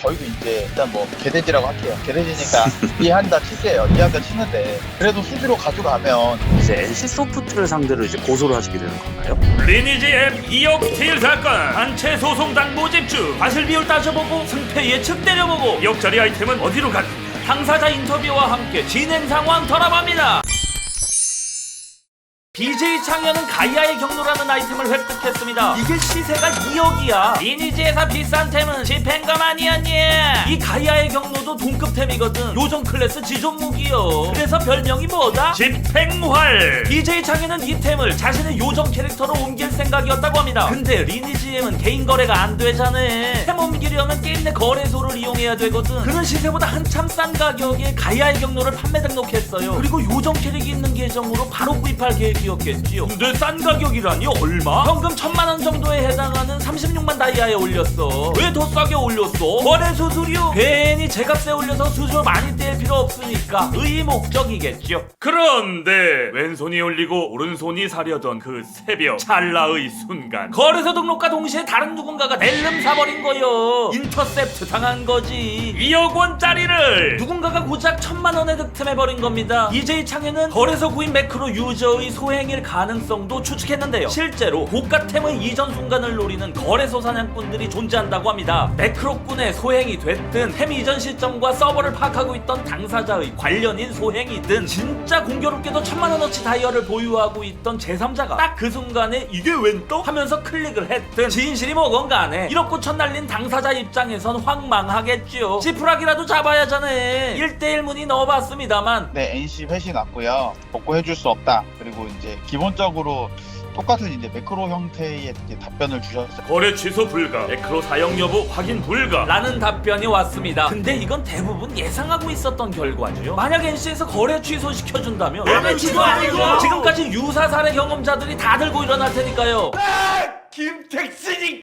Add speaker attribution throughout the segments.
Speaker 1: 저희도 이제 일단 뭐 개돼지라고 할게요. 개돼지니까 이해한다 칠게요. 이해한다 치는데 그래도 수지로 가져가면
Speaker 2: 이제 NC 소프트를 상대로 이제 고소를 하시게 되는 건가요?
Speaker 3: 리니지 M 2억 스틸 사건 단체 소송당 모집주 과실 비율 따져보고 승패 예측 때려보고 역자리 아이템은 어디로 갔는가 당사자 인터뷰와 함께 진행 상황 털어봅니다 BJ 창현은 가이아의 경로라는 아이템을 획득했습니다. 이게 시세가 2억이야. 리니지에서 비싼 템은 집행감 아니었니? 이 가이아의 경로도 동급템이거든. 요정 클래스 지존 무기요. 그래서 별명이 뭐다? 집행활. BJ 창현은 이 템을 자신의 요정 캐릭터로 옮길 생각이었다고 합니다. 근데 리니지엠은 개인 거래가 안 되잖아. 템 옮기려면 게임 내 거래소를 이용해야 되거든. 그런 시세보다 한참 싼 가격에 가이아의 경로를 판매 등록했어요. 그리고 요정 캐릭이 있는 계정으로 바로 구입할 계획이 었겠지요. 근데 싼 가격이라니 얼마? 현금 천만 원 정도에 해당하는 36만 다이아에 올렸어. 왜 더 싸게 올렸어? 거래소 수료. 괜히 제값에 올려서 수수료 많이 뗄 필요 없으니까 의 목적이겠죠. 그런데 왼손이 올리고 오른손이 사려던 그 새벽 찰나의 순간 거래소 등록과 동시에 다른 누군가가 낼름 사버린 거요. 인터셉트 당한 거지. 2억 원짜리를 누군가가 고작 천만 원에 득템해버린 겁니다. EJ 창현은 거래소 구인 매크로 유저의 소 행일 가능성도 추측했는데요. 실제로 고가템의 이전 순간을 노리는 거래소 사냥꾼들이 존재한다고 합니다. 매크로꾼의 소행이 됐든 템 이전 시점과 서버를 파악하고 있던 당사자의 관련인 소행이든 진짜 공교롭게도 천만 원어치 다이어를 보유하고 있던 제3자가 딱 그 순간에 이게 웬 또? 하면서 클릭을 했든 진실이 뭐건 간에 1억 9천 날린 당사자 입장에선 황망하겠죠. 지푸라기라도 잡아야 하잖아. 1대1 문의 넣어봤습니다만
Speaker 1: 네 NC 회신 왔고요. 복구해줄 수 없다. 그리고 이제 기본적으로 똑같은 이제 매크로 형태의 이제 답변을 주셨어요.
Speaker 3: 거래 취소 불가, 매크로 사용 여부 확인 불가 라는 답변이 왔습니다. 근데 이건 대부분 예상하고 있었던 결과죠. 만약 NC에서 거래 취소 시켜준다면
Speaker 4: 왜 취소 안 해줘?
Speaker 3: 지금까지 유사 사례 경험자들이 다 들고 일어날 테니까요.
Speaker 4: 김택신이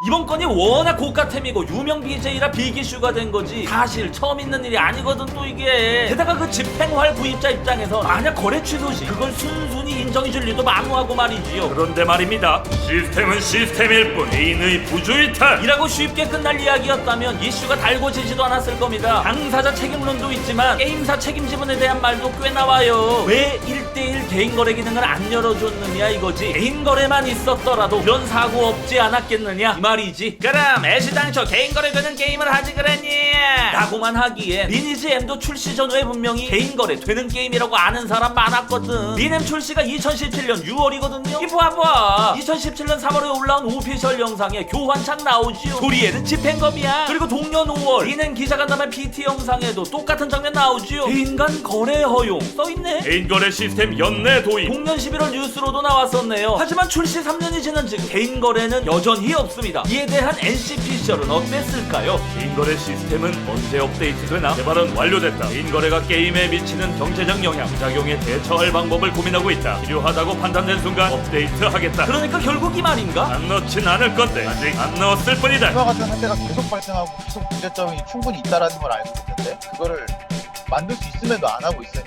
Speaker 3: 이번 건이 워낙 고가템이고 유명 BJ라 비기슈가 된 거지. 사실 처음 있는 일이 아니거든 또 이게. 게다가 그 집행활 구입자 입장에서 만약 거래 취소 시 그걸 순순히 인정해줄 리도 만무하고 말이지요. 그런데 말입니다. 시스템은 시스템일 뿐 개인의 부주의탈. 이라고 쉽게 끝날 이야기였다면 이슈가 달궈지지도 않았을 겁니다. 당사자 책임론도 있지만 게임사 책임 지분에 대한 말도 꽤 나와요. 왜 1대1 개인 거래 기능을 안 열어줬느냐 이거지. 개인 거래만 있었더라도 이런 사고 없지 않았겠느냐? 이 말이지. 그럼 애시당초 개인 거래 되는 게임을 하지 그랬니? 라고만 하기엔 리니지 M도 출시 전후에 분명히 개인 거래 되는 게임이라고 아는 사람 많았거든. 리넴 출시가 2017년 6월이거든요. 이 봐봐. 2017년 3월에 올라온 오피셜 영상에 교환창 나오지요. 도리에는 집행검이야. 그리고 동년 5월 리넴 기자간담회 PT 영상에도 똑같은 장면 나오지요. 개인 간 거래 허용. 써있네. 개인 거래 시스템 연내 도입. 동년 11월 뉴스로도 나왔었네요. 하지만 출시 3년이 지난 지금 개인 거래는 여전히 없습니다 이에 대한 NCPCR은 어땠을까요? 개인 거래 시스템은 언제 업데이트되나? 개발은 완료됐다 개인 거래가 게임에 미치는 경제적 영향 부작용에 대처할 방법을 고민하고 있다 필요하다고 판단된 순간 업데이트하겠다 그러니까 결국 이 말인가? 안 넣진 않을 건데 아직 안 넣었을 뿐이다
Speaker 1: 이와 같은 사태가 계속 발생하고 계속 문제점이 충분히 있다라는 걸 알고 있는데 그거를 만들 수 있음에도 안 하고 있으니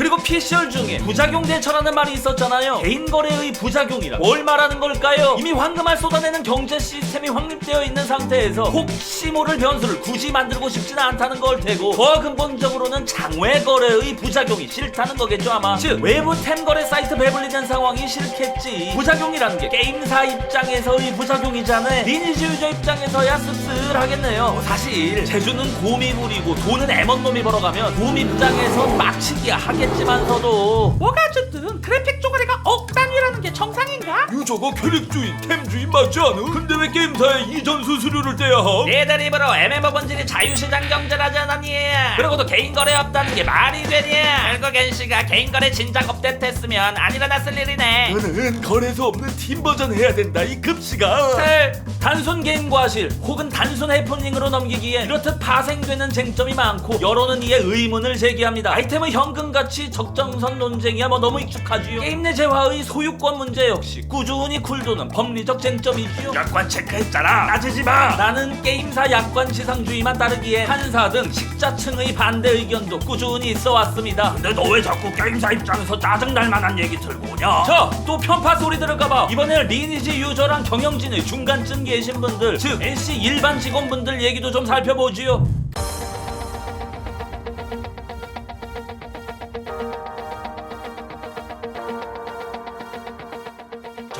Speaker 3: 그리고 PCR 중에 부작용 대처라는 말이 있었잖아요. 개인 거래의 부작용이라 뭘 말하는 걸까요? 이미 황금알 쏟아내는 경제 시스템이 확립되어 있는 상태에서 혹시 모를 변수를 굳이 만들고 싶지는 않다는 걸 테고 더 근본적으로는 장외 거래의 부작용이 싫다는 거겠죠 아마. 즉 외부 템 거래 사이트 배불리는 상황이 싫겠지. 부작용이라는 게 게임사 입장에서의 부작용이잖아. 리니지 유저 입장에서야 씁쓸하겠네요. 뭐 사실 제주는 곰이 부리고 돈은 애먼 놈이 벌어가면 곰 입장에선 막치기야 하겠 지만서도
Speaker 4: 뭐가 어쨌든 그래픽 쪼가리가 억 단위라는 게 정상인가?
Speaker 3: 유저가 캐릭주인 템주인 맞지 않아? 근데 왜 게임사에 이전 수수료를 떼야 함?
Speaker 4: 얘들 입으로 MMO 본질이 자유시장 경제라지 않았니? 그리고도 개인 거래 없다는 게 말이 되니? 결국 NC가 개인 거래 진작 업데이트 했으면 안 일어났을 일이네
Speaker 3: 너는 거래소 없는 팀 버전 해야 된다 이 급시가 셀 단순 게임 과실 혹은 단순 해프닝으로 넘기기에 이렇듯 파생되는 쟁점이 많고 여론은 이에 의문을 제기합니다 아이템의 현금 가치 적정선 논쟁이야. 뭐 너무 익숙하지요. 게임 내 재화의 소유권 문제 역시 꾸준히 쿨도는 법리적 쟁점이지요. 약관 체크했잖아. 따지지 마. 나는 게임사 약관 지상주의만 따르기에 판사 등 식자층의 반대 의견도 꾸준히 있어 왔습니다. 근데 너 왜 자꾸 게임사 입장에서 짜증날 만한 얘기 들고 오냐? 자또 편파 소리 들을까봐. 이번에 리니지 유저랑 경영진의 중간쯤 계신 분들 즉 NC 일반 직원분들 얘기도 좀 살펴보지요.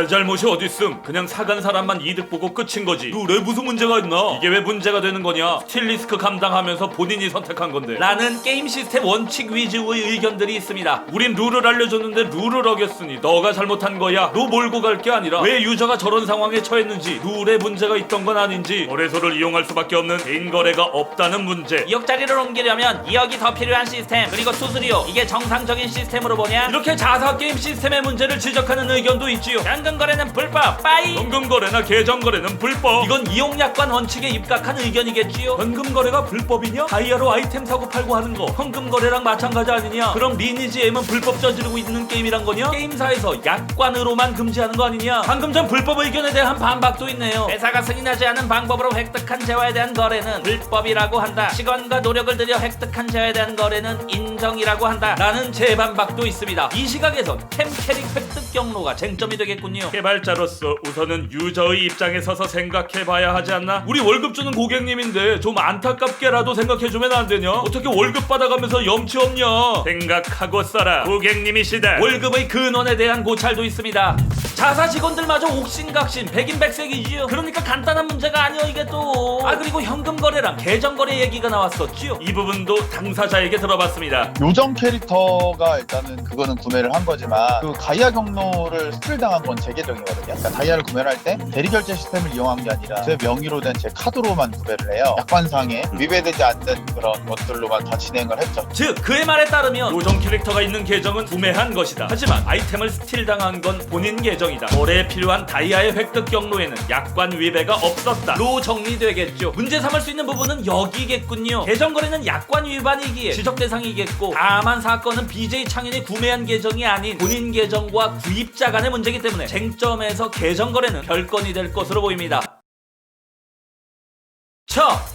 Speaker 3: 잘잘못이 어딨음? 그냥 사간 사람만 이득 보고 끝인 거지. 룰에 무슨 문제가 있나? 이게 왜 문제가 되는 거냐? 스틸 리스크 감당하면서 본인이 선택한 건데. 라는 게임 시스템 원칙 위주의 의견들이 있습니다. 우린 룰을 알려줬는데 룰을 어겼으니 너가 잘못한 거야. 너 몰고 갈 게 아니라 왜 유저가 저런 상황에 처했는지 룰에 문제가 있던 건 아닌지 거래소를 이용할 수밖에 없는 개인 거래가 없다는 문제.
Speaker 4: 2억짜리를 옮기려면 2억이 더 필요한 시스템 그리고 수수료. 이게 정상적인 시스템으로 보냐?
Speaker 3: 이렇게 자사 게임 시스템의 문제를 지적하는 의견도 있지요
Speaker 4: 현금 거래는 불법 빠이
Speaker 3: 현금 거래나 계정 거래는 불법. 이건 이용약관 원칙에 입각한 의견이겠지요. 현금 거래가 불법이냐? 다이아로 아이템 사고 팔고 하는 거 현금 거래랑 마찬가지 아니냐? 그럼 리니지 M은 불법 저지르고 있는 게임이란 거냐? 게임사에서 약관으로만 금지하는 거 아니냐? 방금 전 불법 의견에 대한 반박도 있네요.
Speaker 4: 회사가 승인하지 않은 방법으로 획득한 재화에 대한 거래는 불법이라고 한다 시간과 노력을 들여 획득한 재화에 대한 거래는 인정이라고 한다
Speaker 3: 라는 재반박도 있습니다. 이 시각에선 템 캐릭 획득 경로가 쟁점이 되겠군요. 개발자로서 우선은 유저의 입장에 서서 생각해봐야 하지 않나? 우리 월급 주는 고객님인데 좀 안타깝게라도 생각해주면 안 되냐? 어떻게 월급 받아가면서 염치 없냐? 생각하고 써라. 고객님이시다. 월급의 근원에 대한 고찰도 있습니다. 자사 직원들마저 옥신각신 백인백색이지요. 그러니까 간단한 문제가 아니요 이게 또. 아 그리고 현금 거래랑 계정 거래 얘기가 나왔었지요. 이 부분도 당사자에게 들어봤습니다.
Speaker 1: 요정 캐릭터가 일단은 그거는 구매를 한 거지만 그 가이아 경로를 스틸 당한 건제 계정이거든요. 그러니까 다이아를 구매를 할때 대리 결제 시스템을 이용한 게 아니라 제 명의로 된 제 카드로만 구매를 해요. 약관상에 위배되지 않는 그런 것들로만 다 진행을 했죠.
Speaker 3: 즉 그의 말에 따르면 요정 캐릭터가 있는 계정은 구매한 것이다. 하지만 아이템을 스틸 당한 건 본인 계정이다. 거래에 필요한 다이아의 획득 경로에는 약관 위배가 없었다.로 정리되겠죠. 문제 삼을 수 있는 부분은 여기겠군요. 계정 거래는 약관 위반이기에 지적 대상이겠고 다만 사건은 BJ 창현이 구매한 계정이 아닌 본인 계정과 구입자 간의 문제이기 때문에 쟁점에서 계정 거래는 별건이 될 것으로 보입니다.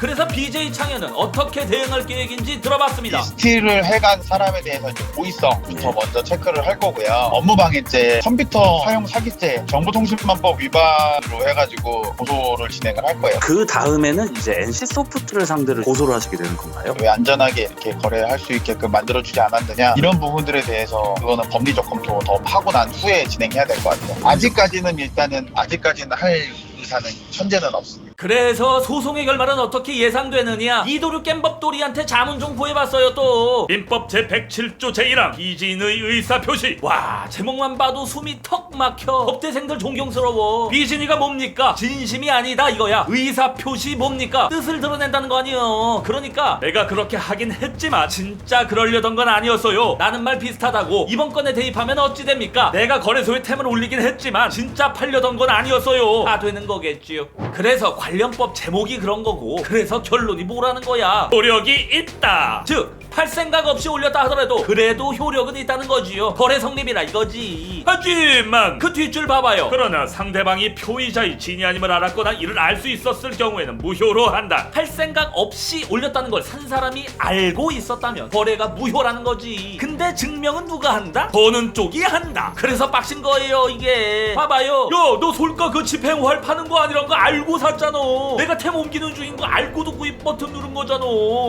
Speaker 3: 자, 그래서 BJ 창현은 어떻게 대응할 계획인지 들어봤습니다.
Speaker 1: 이 스틸을 해간 사람에 대해서 이제 고의성부터 먼저 체크를 할 거고요. 업무방해죄, 컴퓨터 사용 사기죄, 정보통신망법 위반으로 해가지고 고소를 진행을 할 거예요.
Speaker 2: 그 다음에는 이제 NC 소프트를 상대로 고소를 하시게 되는 건가요?
Speaker 1: 왜 안전하게 이렇게 거래할 수 있게끔 만들어주지 않았느냐 이런 부분들에 대해서 그거는 법리적 검토 더 하고 난 후에 진행해야 될 것 같아요. 아직까지는 일단은 아직까지는 할 의사는 현재는 없습니다.
Speaker 3: 그래서 소송의 결말은 어떻게 예상되느냐? 이도류 겜법돌이한테 자문 좀 구해봤어요 또. 민법 제 107조 제1항 비진의 의사 표시. 와 제목만 봐도 숨이 턱 막혀. 법대생들 존경스러워. 비진이가 뭡니까? 진심이 아니다 이거야. 의사 표시 뭡니까? 뜻을 드러낸다는 거 아니에요. 그러니까 내가 그렇게 하긴 했지만 진짜 그러려던 건 아니었어요. 나는 말 비슷하다고. 이번 건에 대입하면 어찌 됩니까? 내가 거래소에 템을 올리긴 했지만 진짜 팔려던 건 아니었어요. 다 되는 거겠지요. 그래서 관 련법 제목이 그런 거고. 그래서 결론이 뭐라는 거야? 효력이 있다. 즉 팔 생각 없이 올렸다 하더라도 그래도 효력은 있다는 거지요. 거래 성립이라 이거지. 하지만 그 뒷줄 봐봐요. 그러나 상대방이 표의자의 진이 아님을 알았거나 이를 알 수 있었을 경우에는 무효로 한다. 할 생각 없이 올렸다는 걸 산 사람이 알고 있었다면 거래가 무효라는 거지. 근데 증명은 누가 한다? 버는 쪽이 한다. 그래서 빡신 거예요 이게. 봐봐요. 야 너 솔까? 그 집행활 파는 거 아니란 거 알고 샀잖아. 내가 템 옮기는 중인 거 알고도 구입 버튼 누른 거잖아.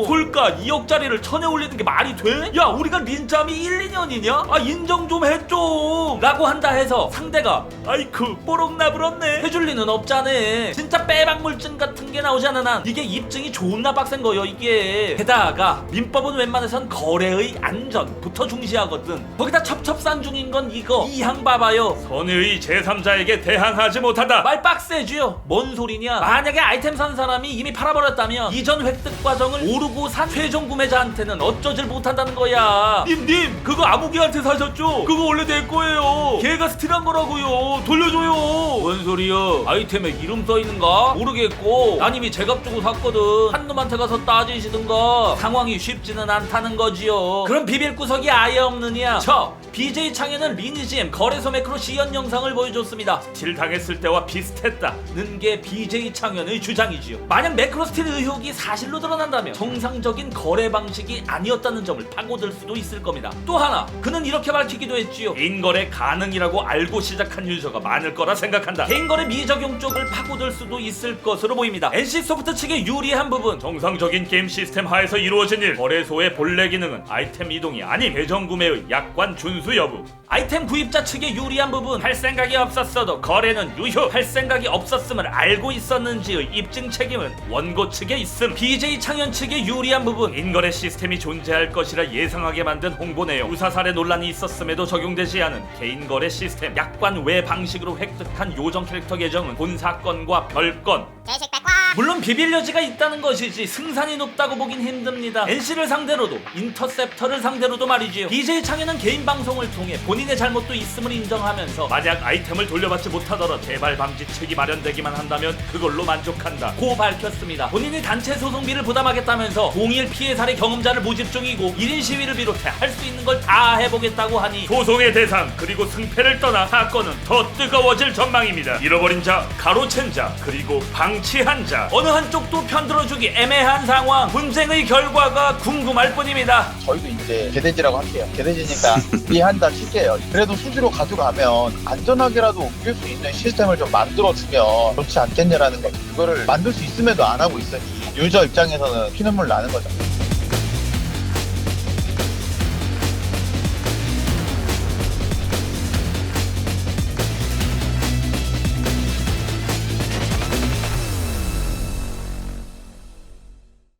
Speaker 3: 솔까? 2억짜리를 천에 올리는 게 말이 돼? 야 우리가 닌짬이 1, 2년이냐? 아 인정 좀해좀 라고 한다 해서 상대가 아이쿠 뽀록 나불었네. 해줄 리는 없잖아. 진짜 빼박물증 같은 게 나오잖아 난. 이게 입증이 존나 빡센 거요 이게. 게다가 민법은 웬만해선 거래의 안전부터 중시하거든. 거기다 첩첩산 중인 건 이거. 이항 봐봐요. 선의 제3자에게 대항하지 못한다. 말 빡세지요. 뭔 소리냐? 만약에 아이템 산 사람이 이미 팔아버렸다면 이전 획득 과정을 모르고 산 최종 구매자한테는 어쩌질 못한다는 거야. 님님 그거 아무개한테 사셨죠? 그거 원래 내 거예요. 걔가 스틸한 거라고요. 돌려줘요. 뭔 소리야 아이템에 이름 써 있는가? 모르겠고. 난 이미 제값 주고 샀거든. 한 놈한테 가서 따지시든가. 상황이 쉽지는 않다는 거지요. 그럼 비빌 구석이 아예 없느냐? 저 BJ 창현은 리니지엠 거래소 매크로 시연 영상을 보여줬습니다. 스틸 당했을 때와 비슷했다는 게 BJ 창현의 주장이지요. 만약 매크로 스틸 의혹이 사실로 드러난다면 정상적인 거래 방식이 아니었다는 점을 파고들 수도 있을 겁니다. 또 하나 그는 이렇게 밝히기도 했지요. 개인 거래 가능이라고 알고 시작한 유저가 많을 거라 생각한다. 개인 거래 미적용 쪽을 파고들 수도 있을 것으로 보입니다. NC 소프트 측의 유리한 부분 정상적인 게임 시스템 하에서 이루어진 일 거래소의 본래 기능은 아이템 이동이 아닌 계정 구매의 약관 준수 여부 아이템 구입자 측의 유리한 부분 할 생각이 없었어도 거래는 유효 할 생각이 없었음을 알고 있었는지의 입증 책임은 원고 측에 있음 BJ 창현 측의 유리한 부분 인거래 시스템이 존재할 것이라 예상하게 만든 홍보 내용. 우사살의 논란이 있었음에도 적용되지 않은 개인 거래 시스템. 약관 외 방식으로 획득한 요정 캐릭터 계정은 본 사건과 별건 물론 비빌 여지가 있다는 것이지 승산이 높다고 보긴 힘듭니다. NC를 상대로도 인터셉터를 상대로도 말이지요. BJ 창현은 개인 방송을 통해 본인의 잘못도 있음을 인정하면서 만약 아이템을 돌려받지 못하더라 재발 방지책이 마련되기만 한다면 그걸로 만족한다. 고 밝혔습니다. 본인이 단체 소송비를 부담하겠다면서 동일 피해 사례 경험자를 모집 중이고 1인 시위를 비롯해 할 수 있는 걸 다 해보겠다고 하니 소송의 대상 그리고 승패를 떠나 사건은 더 뜨거워질 전망입니다. 잃어버린 자, 가로챈 자, 그리고 방치한 자 어느 한쪽도 편들어주기 애매한 상황 분쟁의 결과가 궁금할 뿐입니다.
Speaker 1: 저희도 이제 개돼지라고 할게요. 개돼지니까 이해한다 칠게요. 그래도 수지로 가져가면 안전하게라도 옮길 수 있는 시스템을 좀 만들어주면 좋지 않겠냐라는 거죠. 그거를 만들 수 있음에도 안 하고 있으니 유저 입장에서는 피눈물 나는 거죠.